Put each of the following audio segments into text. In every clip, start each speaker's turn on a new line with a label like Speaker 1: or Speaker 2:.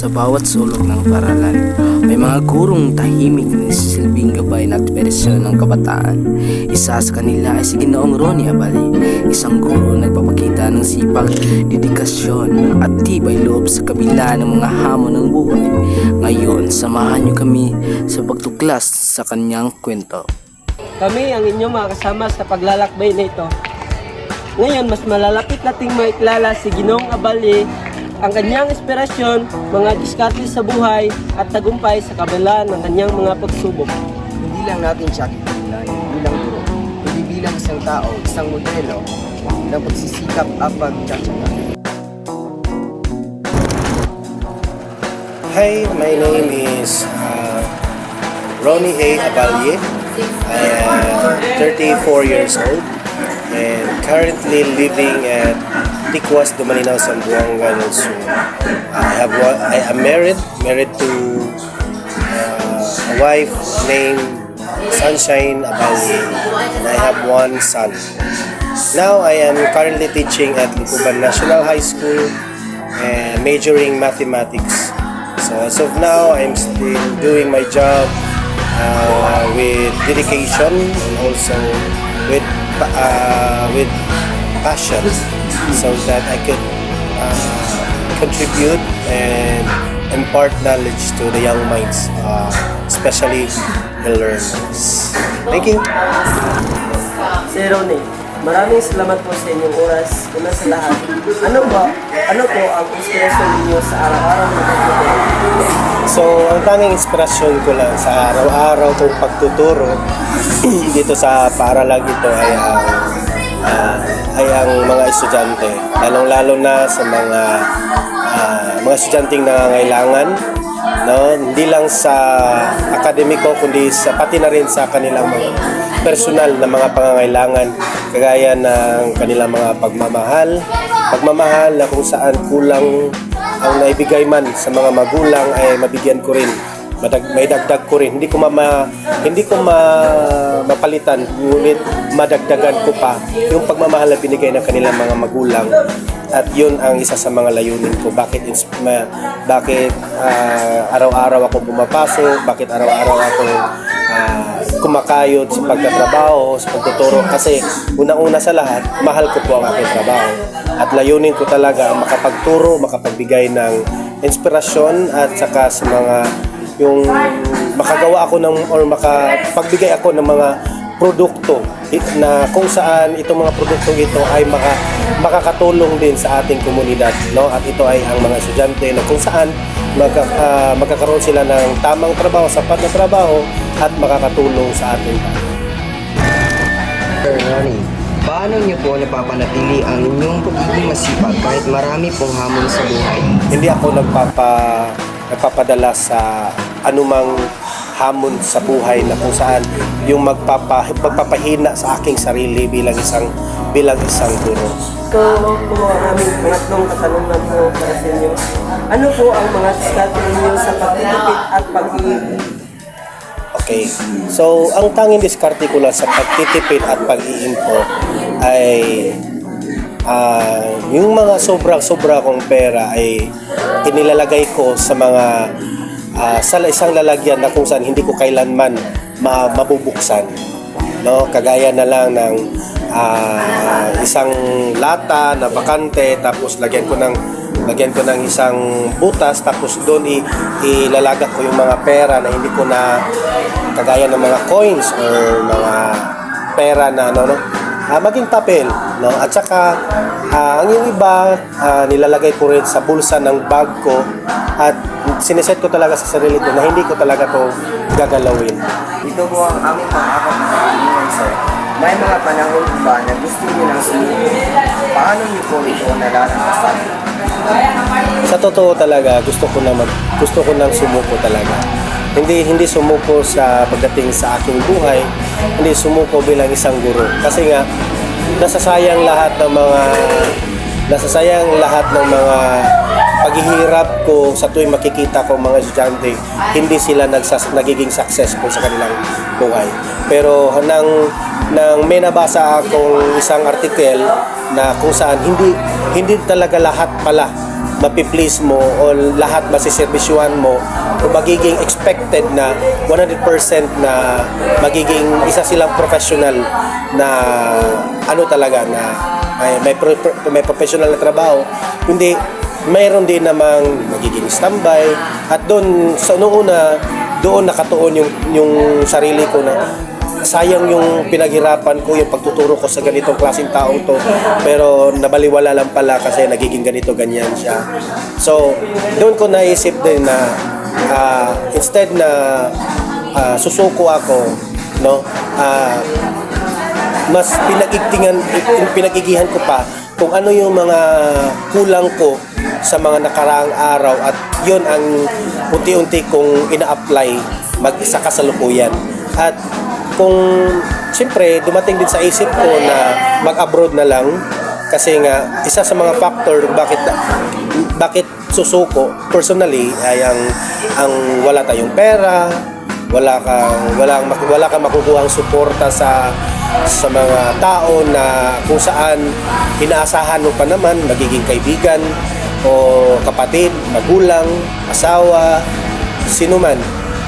Speaker 1: Sa bawat sulok ng paralan, may mga gurong tahimik na silbing gabay na ekspresyon ng kabataan. Isa sa kanila ay si Ginoong Ronnie Abali, isang guro na nagpapakita ng sipag, dedikasyon at tibay loob sa kabila ng mga hamon ng buhay. Ngayon, samahan niyo kami sa pagtuklas sa kanyang kwento.
Speaker 2: Kami ang inyong mga kasama sa paglalakbay na ito. Ngayon, mas malalapit nating maikilala si Ginong Abali, ang kanyang inspirasyon, mga diskarte sa buhay at tagumpay sa kabila ng kanyang mga pagsubok.
Speaker 3: Hindi lang natin siya titingnan bilang guro, kundi bilang isang tao, isang modelo ng pagsisikap at pagtsatsaga.
Speaker 4: Hi, my name is uh, Ronnie A. Abalye. I am 34 years old and currently living at Tikwas, Dumalinaw, Zamboanga del Sur. I have one, I am married, married to uh, a wife named Sunshine Abalye and I have one son. Now I am currently teaching at Lukuban National High School and majoring mathematics. So as of now, I'm still doing my job uh, with dedication and also with uh, with passion, so that I could uh, contribute and impart knowledge to the young minds, uh, especially the learners. Thank you.
Speaker 2: Si Ronnie, maraming salamat po sa inyong oras. Una sa lahat, ano ba, ano po ang inspirasyon ninyo sa araw-araw na pagtuturo?
Speaker 4: So, ang tanging inspirasyon ko lang sa araw-araw kong pagtuturo dito sa paaralang ito ay ang ah, ay ang mga estudyante, lalong-lalo na sa mga ah, mga estudyanteng nangangailangan, no? Hindi lang sa akademiko kundi sa pati na rin sa kanilang mga personal na mga pangangailangan kagaya ng kanilang mga pagmamahal, pagmamahal na kung saan kulang ang naibigay man sa mga magulang ay mabigyan ko rin madag, may dagdag ko rin. Hindi ko mama hindi ko ma, mapalitan ngunit madagdagan ko pa yung pagmamahal na binigay ng kanilang mga magulang. At yun ang isa sa mga layunin ko. Bakit ma, bakit ah, araw-araw ako pumapasok? Bakit araw-araw ako ah, kumakayod sa pagtatrabaho sa pagtuturo? Kasi unang-una sa lahat mahal ko po ang aking trabaho. At layunin ko talaga ang makapagturo makapagbigay ng inspirasyon at saka sa mga yung makagawa ako ng or makapagbigay ako ng mga produkto it- na kung saan itong mga produkto ito ay maka, makakatulong din sa ating komunidad no at ito ay ang mga estudyante na kung saan magka, ah, magkakaroon sila ng tamang trabaho sapat na trabaho at makakatulong sa ating
Speaker 3: Sir Ronnie, paano niyo po napapanatili ang inyong pagiging masipag kahit marami pong hamon sa buhay?
Speaker 4: hindi ako nagpapa nagpapadala sa anumang hamon sa buhay na kung saan yung magpapa, magpapahina sa aking sarili bilang isang bilang isang guro.
Speaker 2: So, po aming pangatlong katanungan po para sa inyo. Ano po ang mga diskarte ninyo sa pagtitipid at pag-iipon?
Speaker 4: Okay. So, ang tanging diskarte ko lang sa pagtitipid at pag-iimpo ay ah, yung mga sobra-sobra kong pera ay inilalagay ko sa mga ah, sa isang lalagyan na kung saan hindi ko kailanman ma- mabubuksan. No, kagaya na lang ng ah, isang lata na bakante tapos lagyan ko ng lagyan ko ng isang butas tapos doon i- ilalagak ko yung mga pera na hindi ko na kagaya ng mga coins or mga pera na ano no ah, maging papel no at saka ah, ang yung iba ah, nilalagay ko rin sa bulsa ng bag ko at sineset ko talaga sa sarili ko na hindi ko talaga to gagalawin
Speaker 3: Ito po ang aming pang-apat na katanungan, sir. May mga panahon ba na gusto niyo nang sumuko? Paano niyo po ito nalalampasan?
Speaker 4: sa totoo talaga gusto ko na mag, gusto ko nang sumuko talaga hindi hindi sumuko sa pagdating sa aking buhay. Hindi sumuko bilang isang guro. Kasi nga nasasayang lahat ng mga nasasayang lahat ng mga paghihirap ko sa tuwing makikita ko mga estudyante hindi sila nagsas, nagiging successful sa kanilang buhay. Pero nang nang may nabasa akong isang article na kung saan hindi hindi talaga lahat pala mapiplease mo o lahat masiservisyuhan mo kung magiging expected na 100% na magiging isa silang professional na ano talaga na may, may, pro- may professional na trabaho hindi mayroon din namang magiging standby. At doon sa noong una doon nakatuon yung yung sarili ko na sayang yung pinaghirapan ko, yung pagtuturo ko sa ganitong klaseng taong to. Pero nabaliwala lang pala kasi nagiging ganito, ganyan siya. So, doon ko naisip din na ah, instead na ah, susuko ako, no, ah, mas pinagigtingan pinagigihan ko pa kung ano yung mga kulang ko sa mga nakaraang araw at yun ang unti-unti kong ina-apply mag sa kasalukuyan at kung siyempre dumating din sa isip ko na mag-abroad na lang kasi nga isa sa mga factor bakit bakit susuko personally ay ang ang wala tayong pera wala kang wala wala kang makukuha suporta sa sa mga tao na kung saan inaasahan mo pa naman magiging kaibigan o kapatid, magulang, asawa, sino man,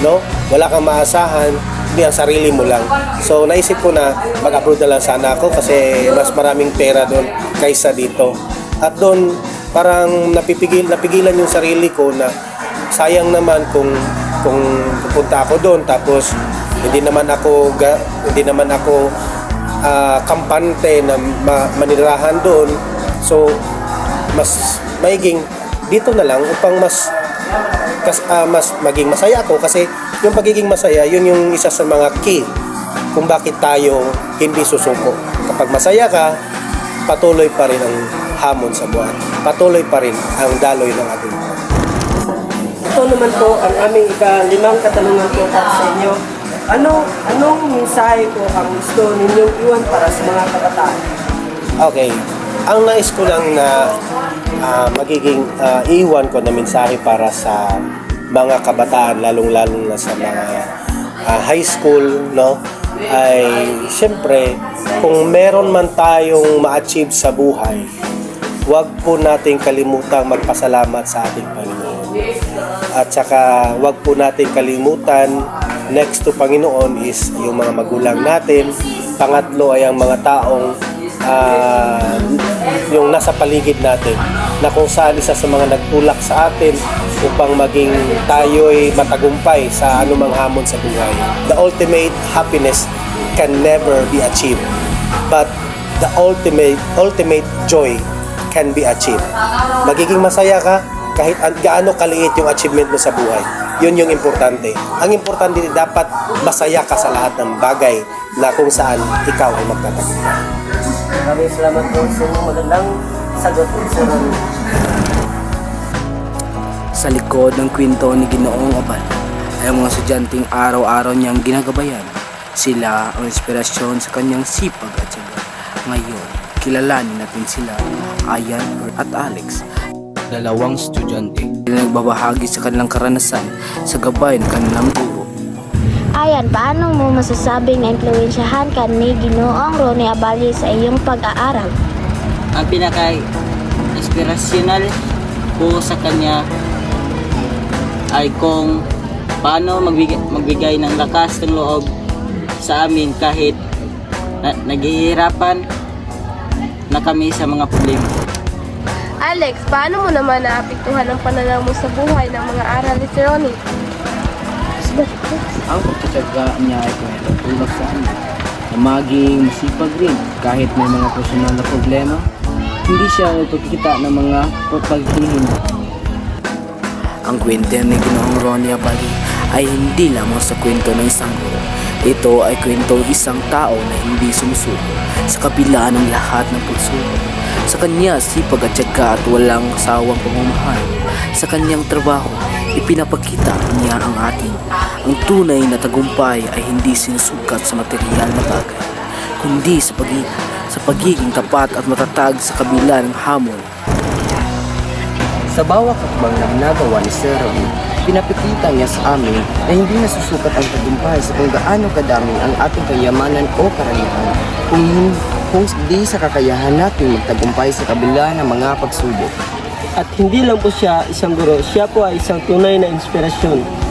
Speaker 4: no? Wala kang maasahan, hindi ang sarili mo lang. So naisip ko na mag-abroad na lang sana ako kasi mas maraming pera doon kaysa dito. At doon parang napipigil napigilan yung sarili ko na sayang naman kung kung pupunta ako doon tapos hindi naman ako hindi naman ako ah, kampante na ma- manirahan doon so mas maiging dito na lang upang mas kas, ah, mas maging masaya ako kasi yung pagiging masaya yun yung isa sa mga key kung bakit tayo hindi susuko kapag masaya ka patuloy pa rin ang hamon sa buwan patuloy pa rin ang daloy ng ating buwan
Speaker 2: Ito naman po ang aming ikalimang katanungan po para sa inyo. Ano, anong mensahe po ang gusto ninyong iwan para sa mga kabataan?
Speaker 4: Okay. Ang nais ko lang na ah, magiging ah, iwan ko na mensahe para sa mga kabataan, lalong-lalo na sa mga ah, high school, no? Ay, siyempre, kung meron man tayong ma-achieve sa buhay, huwag po nating kalimutang magpasalamat sa ating Panginoon. At saka, huwag po nating kalimutan, next to Panginoon is yung mga magulang natin. Pangatlo ay ang mga taong ah, yung nasa paligid natin na kung saan isa sa mga nagtulak sa atin upang maging tayo'y matagumpay sa anumang hamon sa buhay. The ultimate happiness can never be achieved. But the ultimate ultimate joy can be achieved. Magiging masaya ka kahit an- gaano kaliit yung achievement mo sa buhay. Yun yung importante. Ang importante dapat masaya ka sa lahat ng bagay na kung saan ikaw ay magtatagumpay.
Speaker 2: Maraming salamat po sa inyong magandang sagot, Sir Ronnie.
Speaker 1: Sa likod ng kwento ni Ginoong Abal ay mga estudyanteng araw-araw niyang ginagabayan. Sila ang inspirasyon sa kanyang sipag at syaga. Ngayon, kilalanin natin sila, Ayan at Alex. Dalawang estudyante na nagbabahagi sa kanilang karanasan sa gabay ng kanilang guro.
Speaker 5: Ayan, paano mo masasabing na-influensyahan ka ni Ginoong Ronnie Abalye sa iyong pag-aaral?
Speaker 6: ang pinaka-inspirational po sa kanya ay kung paano magbigay, magbigay ng lakas ng loob sa amin kahit na, naghihirapan na kami sa mga problema.
Speaker 7: Alex, paano mo naman naapektuhan ang pananaw mo sa buhay ng mga aral ni Ronnie?
Speaker 1: Ang pagtsatsaga niya ay tumatulak sa amin na maging masipag rin kahit may mga personal na problema. Hindi siya nagpagkita ng mga pagpaghihinda. Ang kwento ni Ginoong Ronnie Abali ay hindi lamang sa kwento ng isang guro. Ito ay kwento ng isang tao na hindi sumusuko sa kabila ng lahat ng pagsubok. Sa kanya, sipag at tiyaga at walang sawang pamamahal. Sa kanyang trabaho, ipinapakita niya ang ating. Ang tunay na tagumpay ay hindi sinusukat sa material na bagay, kundi sa, pagi sa pagiging tapat at matatag sa kabila ng hamon
Speaker 8: Sa bawat hakbang na ginagawa ni Sir Raul, pinapakita niya sa amin na hindi nasusukat ang tagumpay sa kung gaano kadami ang ating kayamanan o karamihan kung, kung di sa kakayahan natin magtagumpay sa kabila ng mga pagsubok.
Speaker 2: At hindi lang po siya isang guro, siya po ay isang tunay na inspirasyon